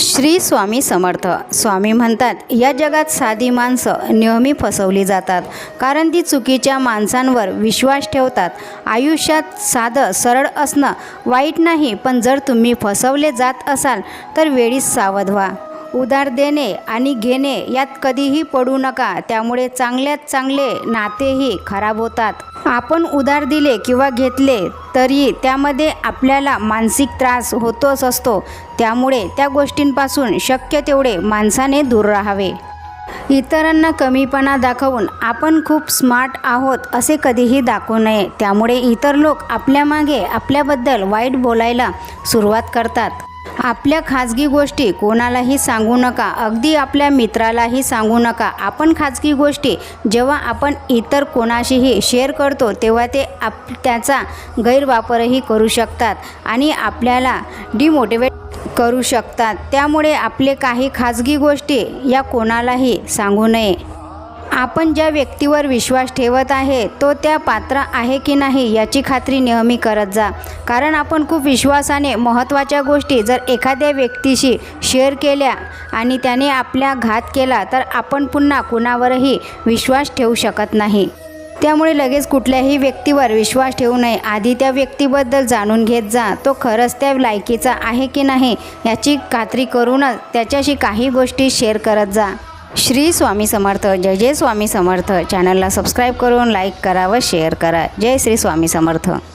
श्री स्वामी समर्थ. स्वामी म्हणतात या जगात साधी माणसं नेहमी फसवली जातात कारण ती चुकीच्या माणसांवर विश्वास ठेवतात. आयुष्यात साधं सरळ असणं वाईट नाही पण जर तुम्ही फसवले जात असाल तर वेळीच सावध व्हा. उधार देणे आणि घेणे यात कधीही पडू नका. त्यामुळे चांगल्यात चांगले नातेही खराब होतात. आपण उधार दिले किंवा घेतले तरी त्यामध्ये आपल्याला मानसिक त्रास होतोच असतो. त्यामुळे त्या गोष्टींपासून शक्य तेवढे माणसाने दूर राहावे. इतरांना कमीपणा दाखवून आपण खूप स्मार्ट आहोत असे कधीही दाखवू नये. त्यामुळे इतर लोक आपल्यामागे आपल्याबद्दल वाईट बोलायला सुरुवात करतात. आपल्या खाजगी गोष्टी कोणालाही सांगू नका. अगदी आपल्या मित्रालाही सांगू नका. आपण खाजगी गोष्टी जेव्हा आपण इतर कोणाशीही शेअर करतो तेव्हा ते आप त्याचा गैरवापरही करू शकतात आणि आपल्याला डिमोटिवेट करू शकतात. त्यामुळे आपले काही खाजगी गोष्टी या कोणालाही सांगू नये. आपण ज्या व्यक्तीवर विश्वास ठेवत आहे तो त्या पात्र आहे की नाही याची खात्री नेहमी करत जा. कारण आपण खूप विश्वासाने महत्त्वाच्या गोष्टी जर एखाद्या व्यक्तीशी शेअर केल्या आणि त्याने आपल्या घात केला तर आपण पुन्हा कुणावरही विश्वास ठेवू शकत नाही. त्यामुळे लगेच कुठल्याही व्यक्तीवर विश्वास ठेवू नये. आधी त्या व्यक्तीबद्दल जाणून घेत जा. तो खरंच त्या लायकीचा आहे की नाही याची खात्री करूनच त्याच्याशी काही गोष्टी शेअर करत जा. श्री स्वामी समर्थ जय जय स्वामी समर्थ. चॅनलला सबस्क्राईब करून लाईक करा व शेअर करा. जय श्री स्वामी समर्थ.